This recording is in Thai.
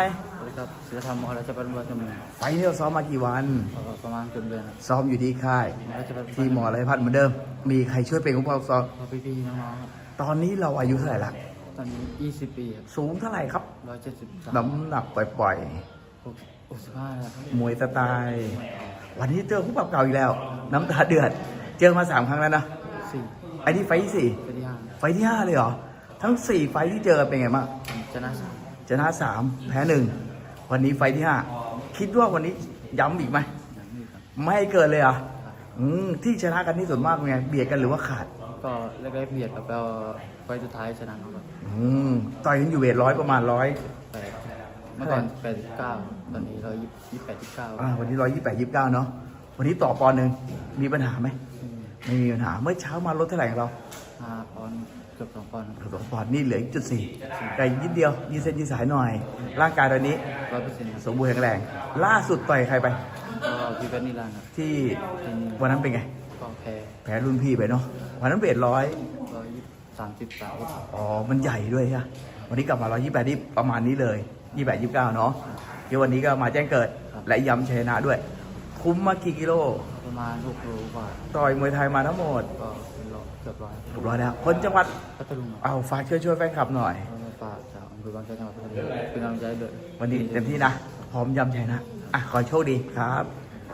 สวัสดีครับศิลธรรมมหาราชบัณฑิตจำเนินไฟล์นี้เราซ้อมมากี่วันเอ่อประมาณเกือบเดือนครับซ้อมอยู่ที่ค่ายมหาราชบัณฑิตที่หมอไรพัฒน์เหมือนเดิม มีใครช่วยเป็นผู้ปกครองซ้อมพอพี่ๆน้องๆครับตอนนี้เราอายุเท่าไหร่ละตอนนี้ 20 ปีครับสูงเท่าไหร่ครับ 173 น้ำหนักปล่อย65ครับๆมวยสไตล์วันนี้เจอคู่ปรับเก่าอีกแล้ว น้ำตาเดือด เจอมาสามครั้งแล้วนะ4ไอ้นี่ไฟล์ที่สี่ไปที่ไฟล์ที่ห้าเลยเหรอทั้งสี่ไฟล์ที่เจอเป็นไงบ้าง5ชนะสาม ชนะสามแพ้หนึ่งวันนี้ไฟล์ที่ห้าคิดว่าวันนี้ย้ำอีกไหมอย่างนี้ครับไม่ให้เกินเลยเหรออืมที่ชนะกันที่ส่วนมากเป็นไงเบียดกันหรือว่าขาด ก็แรกๆเบียดครับแล้วไฟล์สุดท้ายชนะเขาแบบอืมต่อยกันอยู่เวทร้อยประมาณร้อยแปดเมื่อก่อน89ตอนนี้เรา28 29อ่าวันนี้ร้อยยี่แปดยี่สิบเก้าเนาะวันนี้ต่อปอนด์หนึ่งมีปัญหาไหมไม่มีปัญหาเมื่อเช้ามาลดเท่าไหร่ของเรา 5ปอนด์เกือบ2ปอนด์ครับ สองปอนด์นี่เหลือจุดสี่ไกลนิดเดียวยืดเส้นยืดสายหน่อย ร่างกายตอนนี้100%ครับสมบูรณ์แข็งแรง ล่าสุดต่อยใครไป ก็พี่เวทนิรันดร์ครับที่ที่นี่วันนั้นเป็นไง ก็แพ้แพ้รุ่นพี่ไปเนาะวันนั้นเวทร้อย130 30อ๋อ มันใหญ่ด้วยใช่ไหมวันนี้กลับมาร้อยยี่แปดที่ประมาณนี้เลยยี่แปดยี่เก้าเนาะเดี๋ยววันนี้ก็มาแจ้งเกิด และย้ำชัยชนะด้วย คุ้มมากี่กิโล ประมาณ6โลกว่าต่อยมวยไทยมาทั้งหมด ก็เป็นร้อยเกือบร้อยถูกร้อยแล้ว คนจังหวัดพัทลุงครับเอาฝากช่วยช่วยแฟนคลับหน่อย ก็ฝากจากอำเภอบางแสนจังหวัดพัทลุงเป็นกำลังใจให้ด้วย วันนี้เต็มที่นะ พร้อมย้ำชัยนะ อะ ขอโชคดีครับ